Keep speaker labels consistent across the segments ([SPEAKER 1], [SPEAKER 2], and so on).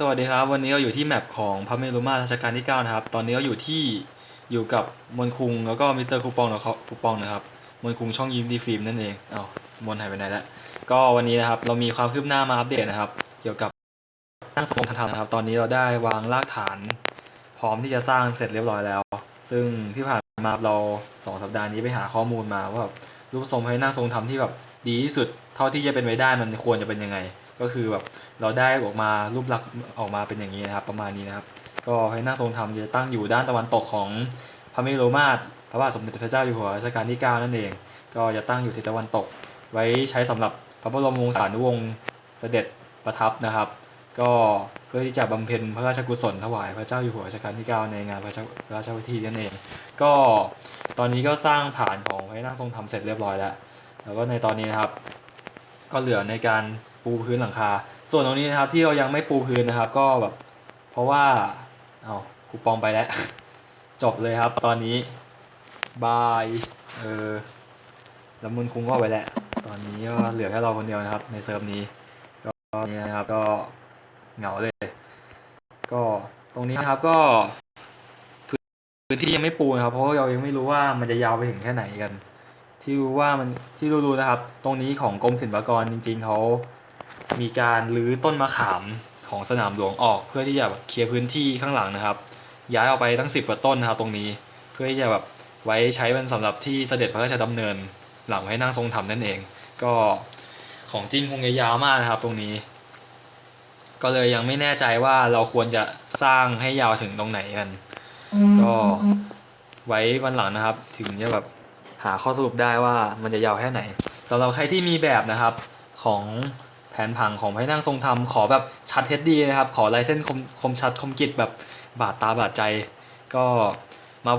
[SPEAKER 1] สวัสดีครับ วันนี้เราอยู่ที่แมปของพระเมรุมาตรรัชกาลที่ 9 นะครับ ตอนนี้เราอยู่ที่อยู่กับมนคุงแล้วก็มิสเตอร์คูปองนะครับคูปองนะครับมนคุงช่องยิ้มดีฟิล์มนั่นเองอ้าวมนหายไปไหนแล้วก็วันนี้นะครับเรามีความคืบหน้ามาอัปเดตนะครับ เกี่ยวกับสร้างสมทันนะครับ ตอนนี้เราได้วางรากฐาน พร้อมที่จะสร้างเสร็จเรียบร้อยแล้ว ซึ่งที่ผ่านมาเราสองสัปดาห์นี้ไปหาข้อมูลมาว่าแบบรูปทรงพระที่นั่งทรงธรรมที่แบบดีที่สุดเท่าที่จะเป็นไปได้มันควรจะเป็นยังไง ก็คือแบบเราได้ออกมารูปลักษณ์ออกมาเป็นอย่างนี้นะครับ ประมาณนี้นะครับ ก็พระนั่งทรงธรรมจะตั้งอยู่ด้านตะวันตกของพระเมรุมาตรพระบาทสมเด็จพระเจ้าอยู่หัวรัชกาลที่ 9 นั่นเอง ก็จะตั้งอยู่ทิศตะวันตก ไว้ใช้สำหรับพระบรมวงศานุวงศ์เสด็จประทับนะครับ ก็เพื่อที่จะบำเพ็ญพระราชกุศลถวายพระเจ้าอยู่หัวรัชกาลที่ 9 ในงานพระราชพิธีนั่นเอง ก็ตอนนี้ก็สร้างฐานของพระนั่งทรงธรรมเสร็จเรียบร้อยแล้ว แล้วก็ในตอนนี้นะครับ ก็เหลือในการ ปูพื้นหลังคา ส่วนตรงนี้นะครับที่เรายังไม่ปูพื้นนะครับ ก็แบบเพราะว่าเอาคูปองไปแล้ว จบเลยครับ ตอนนี้บายเออแล้วมุนคุงก็ไปแล้ว ตอนนี้ก็เหลือแค่เราคนเดียวนะครับ ในเซิร์ฟนี้ก็นี่นะครับก็เหงาเลย ก็ตรงนี้นะครับก็พื้นที่ยังไม่ปูนะครับ เพราะเรายังไม่รู้ว่ามันจะยาวไปถึงแค่ไหนกัน ที่รู้ว่ามันที่รู้ๆนะครับ ตรงนี้ของกรมศิลปากรจริง ๆเขา มีการรื้อต้นมะขามของสนามหลวงออก เพื่อที่จะแบบเคลียร์พื้นที่ข้างหลังนะครับ ย้ายออกไปตั้งสิบกว่าต้นนะครับ ตรงนี้ เพื่อที่จะแบบไว้ใช้เป็นสำหรับที่เสด็จพระราชดำเนิน หลังให้นั่งทรงธรรมนั่นเอง ก็ของจริงคงจะยาวมากนะครับ ตรงนี้ ก็เลยยังไม่แน่ใจว่าเราควรจะสร้างให้ยาวถึงตรงไหนกัน ก็ไว้วันหลังนะครับ ถึงจะแบบหาข้อสรุปได้ว่ามันจะยาวแค่ไหนสำหรับใครที่มีแบบนะครับของ ผนผังของพระนั่งทรงธรรมขอแบบชัดเฮดดีนะครับ ขอลายเส้นคมคมชัดคมกิจแบบบาดตาบาดใจ ก็มา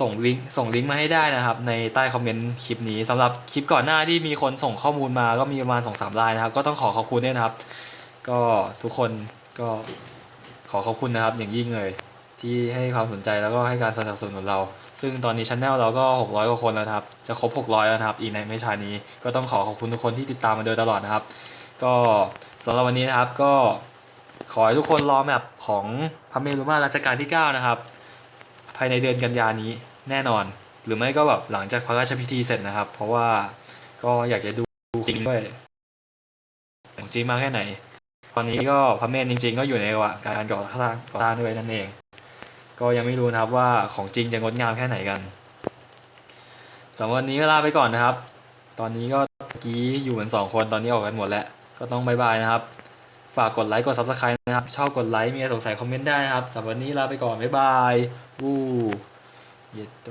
[SPEAKER 1] ส่งลิงก์ส่งลิงก์มาให้ได้นะครับ ในใต้คอมเมนต์คลิปนี้สำหรับคลิปก่อนหน้าที่มีคนส่งข้อมูลมาก็มีประมาณสองสามรายนะครับ ก็ต้องขอขอบคุณด้วยนะครับ ก็ทุกคนก็ขอขอบคุณนะครับ อย่างยิ่งเลย ที่ให้ความสนใจแล้วก็ให้การสนับสนุนเรา ซึ่งตอนนี้ช anel เราก็ 600กว่าคนแล้วครับ จะครบ 600 แล้วนะครับ อีกในไม่ช้านี้ก็ต้องขอขอบคุณทุกคนที่ติดตามมาโดยตลอดนะครับ ก็สำหรับวันนี้นะครับก็ขอให้ทุกคนรอแมปของพระเมรุมาตรรัชกาลที่ 9 นะครับ ภายในเดือนกันยานี้แน่นอน หรือไม่ก็แบบหลังจากพระราชพิธีเสร็จนะครับ เพราะว่าก็อยากจะดูจริงด้วยของจริงมากแค่ไหน ตอนนี้ก็พระเมรุจริง ๆ ก็อยู่ในระหว่างการก่อสร้างก่อสร้างด้วยนั่นเอง ก็ยังไม่รู้นะครับว่าของจริงจะงดงามแค่ไหนกันสำหรับวันนี้ก็ลาไปก่อนนะครับ ตอนนี้ก็กี้อยู่กันสองคนตอนนี้ออกกันหมดแล้ว ก็ต้องบายบายนะครับ ฝากกดไลค์กด subscribe นะครับชอบกดไลค์มีอะไรสงสัยคอมเมนต์ได้นะครับสำหรับวันนี้ลาไปก่อนบายบายวู้เยตโต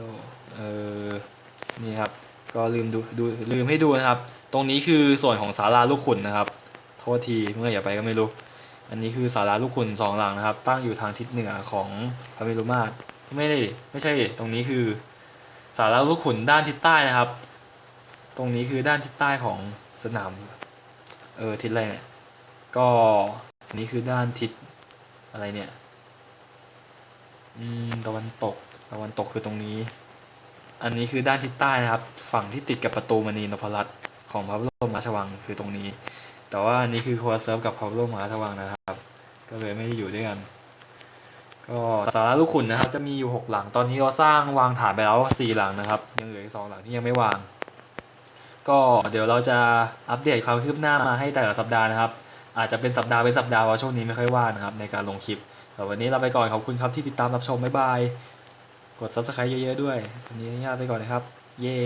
[SPEAKER 1] เออนี่ครับ ก็ลืมดูดูลืมให้ดูนะครับ ตรงนี้คือส่วนของศาลาลูกขุนนะครับ โทษทีเมื่ออย่าไปก็ไม่รู้ อันนี้คือศาลาลูกขุนสองหลังนะครับ ตั้งอยู่ทางทิศเหนือของพระเมรุมาตรไม่ได้ไม่ใช่ตรงนี้คือศาลาลูกขุนด้านทิศใต้นะครับ ตรงนี้คือด้านทิศใต้ของสนาม เออทิศอะไรเนี่ยก็อันนี้คือด้านทิศอะไรเนี่ย อืมตะวันตก ตะวันตกคือตรงนี้ อันนี้คือด้านทิศใต้นะครับ ฝั่งที่ติดกับประตูมณีนพรัตน์ของพระบรมราชวังคือตรงนี้ แต่ว่าอันนี้คือโคเซิร์ฟกับพระบรมราชวังนะครับ ก็เลยไม่ได้อยู่ด้วยกัน ก็สาราลูกขุนนะครับ จะมีอยู่หกหลัง ตอนนี้เราสร้างวางฐานไปแล้วสี่หลังนะครับ ยังเหลืออีกสองหลังที่ยังไม่วาง ก็เดี๋ยวเราจะอัปเดตความคืบหน้ามาให้แต่ละสัปดาห์นะครับ อาจจะเป็นสัปดาห์เป็นสัปดาห์เพราะช่วงนี้ไม่ค่อยว่างนะครับในการลงคลิปแต่วันนี้เราไปก่อนขอบคุณครับที่ติดตามรับชมบ๊ายบายกด subscribe เยอะๆด้วยวันนี้ญาตไปก่อนนะครับ เย้